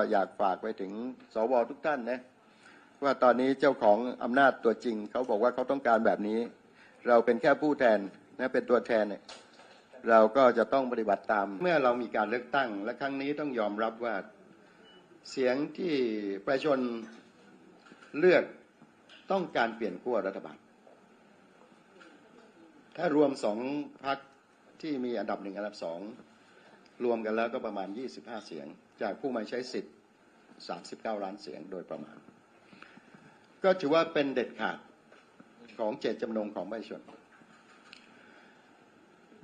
อยากฝากไปถึงสวทุกท่านนะว่าตอนนี้เจ้าของอำนาจตัวจริง เขาบอกว่าเขาต้องการแบบนี้ เราเป็นแค่ผู้แทนนะเป็นตัวแทนเนี่ยเราก็จะต้องปฏิบัติตาม เมื่อเรามีการเลือกตั้ง และครั้งนี้ต้องยอมรับว่าเสียงที่ประชาชนเลือกต้องการเปลี่ยนขั้วรัฐบาล ถ้ารวมสองพักที่มีอันดับหนึ่งอันดับสอง รวมกันแล้วก็ประมาณ 25 เสียง จากผู้มาใช้สิทธิ์ 39 ล้านเสียงโดยประมาณ ก็ถือว่าเป็นเด็ดขาดของเจตจำนงของประชาชน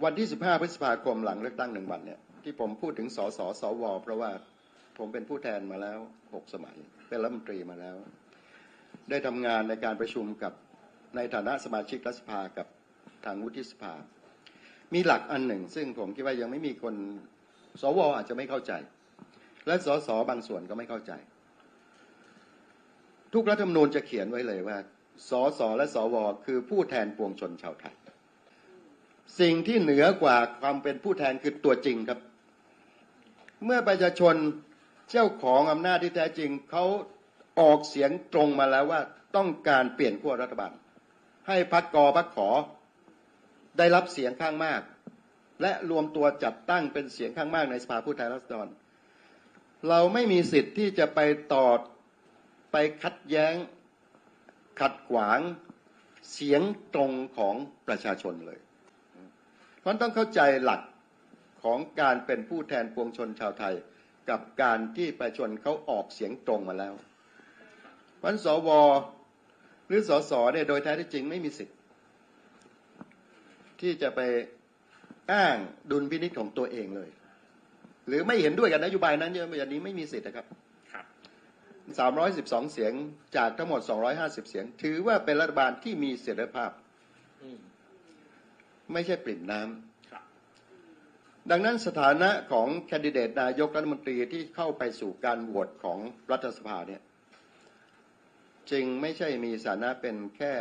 วันที่ 15 พฤษภาคมหลังเลือกตั้งหนึ่งวันเนี่ยที่ผมพูดถึงสสสว เพราะว่าผมเป็นผู้แทนมาแล้ว6สมัย เป็นรัฐมนตรีมาแล้ว ได้ทำงานในการประชุมกับในฐานะสมาชิกรัฐสภากับทางวุฒิสภา มีหลักอันหนึ่ง ซึ่งผมคิดว่ายังไม่มีคน สวอาจจะไม่เข้าใจ และสสบางส่วนก็ไม่เข้าใจ ทุกรัฐธรรมนูญจะเขียนไว้เลยว่า สสและสวคือผู้แทนปวงชนชาวไทย สิ่งที่เหนือกว่าความเป็นผู้แทนคือตัวจริงครับ เมื่อประชาชนเจ้าของอำนาจที่แท้จริงเขาออกเสียงตรงมาแล้วว่าต้องการเปลี่ยนขั้วรัฐบาลให้พักกอพักขอได้รับเสียงข้างมาก และรวมตัวจัดตั้งเป็นเสียงข้างมากในสภาผู้แทนราษฎร เราไม่มีสิทธิ์ที่จะไปต่อไปคัดแย้ง ขัดขวางเสียงตรงของประชาชนเลย เพราะต้องเข้าใจหลักของการเป็นผู้แทนปวงชนชาวไทย กับการที่ประชาชนเขาออกเสียงตรงมาแล้ววันสวหรือสสเนี่ยโดยแท้ที่จริงไม่มีสิทธิ์ ที่จะไป อ้างดุลพินิจของตัวเองเลย หรือไม่เห็นด้วยกับนโยบายนั้นเยอะอย่างนี้ไม่มีสิทธิ์นะครับครับ312เสียงจากทั้งหมด250เสียง ถือว่าเป็นรัฐบาลที่มีเสถียรภาพอืมไม่ใช่ปริ่มน้ำครับดังนั้นสถานะของแคนดิเดตนายกรัฐมนตรีที่เข้าไปสู่การโหวตของรัฐสภาเนี่ย จึงไม่ใช่มีสถานะเป็นแค่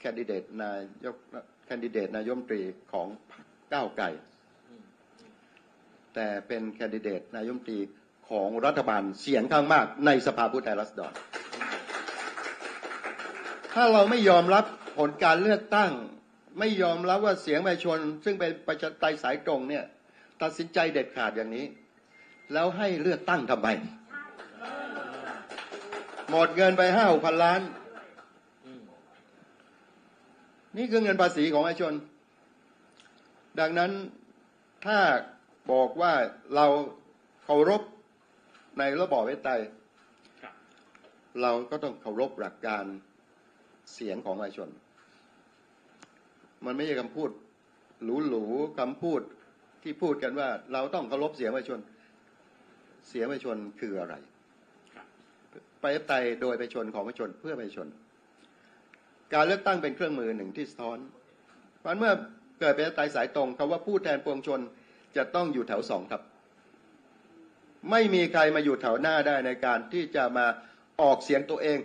แคนดิเดตนายกแคนดิเดตนายกรัฐมนตรีของพรรค ก้าวไกล แต่เป็นแคนดิเดตนายกมตรีของรัฐบาลเสียงข้างมากในสภาผู้แทนราษฎรถ้าเราไม่ยอมรับผลการเลือกตั้ง ไม่ยอมรับว่าเสียงประชาชน ซึ่งเป็นประชาธิปไตยสายตรงเนี่ย ตัดสินใจเด็ดขาดอย่างนี้ แล้วให้เลือกตั้งทำไมหมดเงินไปห้าหกพันล้าน นี่คือเงินภาษีของประชาชน ดังนั้นถ้าบอกว่าเราเคารพในระบอบประชาธิปไตยครับเราก็ต้องเคารพหลักการเสียงของประชาชน มันไม่ใช่คำพูดหรูๆคำพูดที่พูดกันว่า เราต้องเคารพเสียงประชาชน เสียงประชาชนคืออะไรครับประชาธิปไตยโดยประชาชนของประชาชนเพื่อประชาชน การเลือกตั้งเป็นเครื่องมือหนึ่งที่สะท้อนเพราะฉะนั้นเมื่อ เกิดประชาธิปไตยสายตรงคำว่าผู้แทนปวงชนจะต้องอยู่แถวสองครับ ไม่มีใครมาอยู่แถวหน้าได้ในการที่จะมาออกเสียงตัวเอง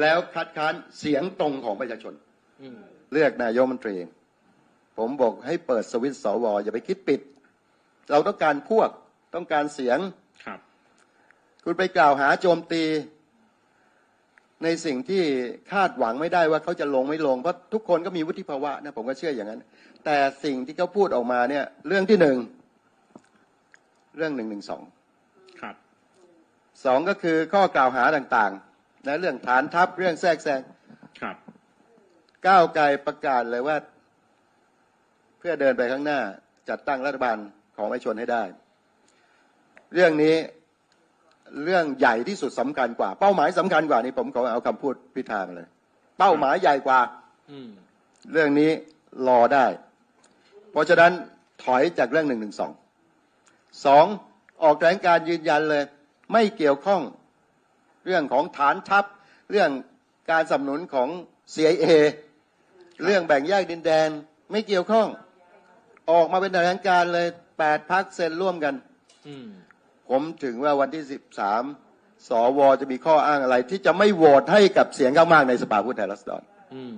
แล้วคัดค้านเสียงตรงของประชาชนอืมเลือกนายกรัฐมนตรี ผมบอกให้เปิดสวิตช์สวอย่าไปคิดปิด เราต้องการพวกต้องการเสียงครับ คุณไปกล่าวหาโจมตี ในสิ่งที่คาดหวังไม่ได้ว่าเขาจะลงไม่ลง เพราะทุกคนก็มีวุฒิภาวะนะผมก็เชื่ออย่างนั้น แต่สิ่งที่เขาพูดออกมาเนี่ย เรื่องที่หนึ่งเรื่องหนึ่งหนึ่งสองครับสองก็คือข้อกล่าวหาต่างๆนะเรื่องฐานทัพเรื่องแทรกแซงครับก้าวไกลประกาศเลยว่า เพื่อเดินไปข้างหน้าจัดตั้งรัฐบาลของประชาชนให้ได้ เรื่องนี้ เรื่องใหญ่ที่สุดสำคัญกว่า เป้าหมายสำคัญกว่านี้ผมขอเอาคำพูดพิธามาเลย เป้าหมายใหญ่กว่า อืเรื่องนี้รอได้ เพราะฉะนั้นถอยจากเรื่องหนึ่งหนึ่งสองสองออกแถลงการยืนยันเลย ไม่เกี่ยวข้องเรื่องของฐานทัพ เรื่องการสนับสนุนของ CIA เรื่องแบ่งแยกดินแดนไม่เกี่ยวข้อง ออกมาเป็นแถลงการเลยแปดพักเซ็นร่วมกันอื ผมถึงว่าวันที่สิบสามสวจะมีข้ออ้างอะไร ที่จะไม่โหวตให้กับเสียงข้างมากในสภาผู้แทนราษฎรอืม